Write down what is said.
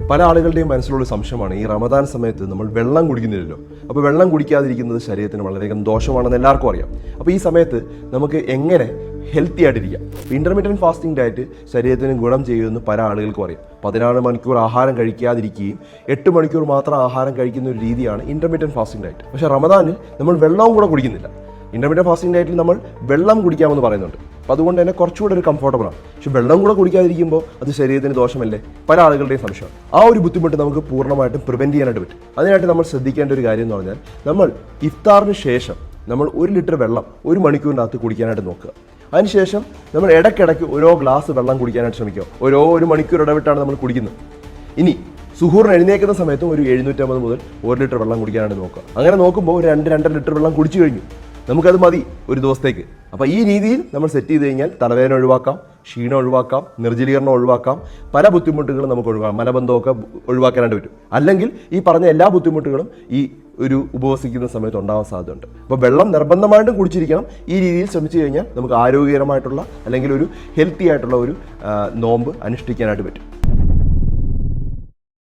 പല ആളുകളുടെയും മനസ്സിലുള്ള സംശയമാണ് ഈ റമദാൻ സമയത്ത് നമ്മൾ വെള്ളം കുടിക്കുന്നില്ലല്ലോ. അപ്പോൾ വെള്ളം കുടിക്കാതിരിക്കുന്നത് ശരീരത്തിന് വളരെയധികം ദോഷമാണെന്ന് എല്ലാവർക്കും അറിയാം. അപ്പോൾ ഈ സമയത്ത് നമുക്ക് എങ്ങനെ ഹെൽത്തി ആയിട്ടിരിക്കാം? ഇന്റർമീഡിയറ്റ് ഫാസ്റ്റിംഗ് ഡയറ്റ് ശരീരത്തിന് ഗുണം ചെയ്യുമെന്ന് പല ആളുകൾക്കും അറിയാം. പതിനാറ് മണിക്കൂർ ആഹാരം കഴിക്കാതിരിക്കുകയും എട്ട് മണിക്കൂർ മാത്രം ആഹാരം കഴിക്കുന്ന ഒരു രീതിയാണ് ഇന്റർമീഡിയറ്റ് ഫാസ്റ്റിംഗ് ഡയറ്റ് പക്ഷേ റമദാനിൽ നമ്മൾ വെള്ളവും കൂടെ കുടിക്കുന്നില്ല. ഇന്റർമീഡിയറ്റ് ഫാസ്റ്റിംഗ് ഡയറ്റിൽ നമ്മൾ വെള്ളം കുടിക്കാമെന്ന് പറയുന്നുണ്ട്. അപ്പോൾ അതുകൊണ്ട് തന്നെ കുറച്ചുകൂടെ ഒരു ആണ്. പക്ഷെ വെള്ളം കൂടെ കുടിക്കാതിരിക്കുമ്പോൾ അത് ശരീരത്തിന് ദോഷമല്ലേ? പല ആളുകളുടെയും സംശയം ആ ഒരു ബുദ്ധിമുട്ട് നമുക്ക് പൂർണമായിട്ടും പ്രിവെന്റ് ചെയ്യാനായിട്ട് പറ്റും. അതിനായിട്ട് നമ്മൾ ശ്രദ്ധിക്കേണ്ട ഒരു കാര്യം എന്ന് പറഞ്ഞാൽ നമ്മൾ ഇഫ്താറിന് ശേഷം നമ്മൾ ഒരു ലിറ്റർ വെള്ളം ഒരു മണിക്കൂറിനകത്ത് കുടിക്കാനായിട്ട് നോക്കുക. അതിനുശേഷം നമ്മൾ ഇടയ്ക്കിടയ്ക്ക് ഓരോ ഗ്ലാസ് വെള്ളം കുടിക്കാനായിട്ട് ശ്രമിക്കുക. ഓരോ ഒരു മണിക്കൂർ ഇടവിട്ടാണ് നമ്മൾ കുടിക്കുന്നത്. ഇനി സുഹൂറിന് എഴുന്നേക്കുന്ന സമയത്തും ഒരു എഴുന്നൂറ്റമ്പത് മുതൽ ഒരു ലിറ്റർ വെള്ളം കുടിക്കാനായിട്ട് നോക്കുക. അങ്ങനെ നോക്കുമ്പോൾ ഒരു രണ്ട് രണ്ടര ലിറ്റർ വെള്ളം കുടിച്ചു കഴിഞ്ഞു. നമുക്കത് മതി ഒരു ദിവസത്തേക്ക്. അപ്പോൾ ഈ രീതിയിൽ നമ്മൾ സെറ്റ് ചെയ്ത് കഴിഞ്ഞാൽ തലവേദന ഒഴിവാക്കാം ക്ഷീണം ഒഴിവാക്കാം നിർജലീകരണം ഒഴിവാക്കാം പല ബുദ്ധിമുട്ടുകളും നമുക്ക് ഒഴിവാക്കാം മലബന്ധമൊക്കെ ഒഴിവാക്കാനായിട്ട് പറ്റും. അല്ലെങ്കിൽ ഈ പറഞ്ഞ എല്ലാ ബുദ്ധിമുട്ടുകളും ഈ ഒരു ഉപവസിക്കുന്ന സമയത്ത് ഉണ്ടാവാൻ സാധ്യതയുണ്ട്. അപ്പോൾ വെള്ളം നിർബന്ധമായിട്ടും കുടിച്ചിരിക്കണം. ഈ രീതിയിൽ ശ്രമിച്ചു കഴിഞ്ഞാൽ നമുക്ക് ആരോഗ്യകരമായിട്ടുള്ള അല്ലെങ്കിൽ ഒരു ഹെൽത്തി ആയിട്ടുള്ള ഒരു നോമ്പ് അനുഷ്ഠിക്കാനായിട്ട് പറ്റും.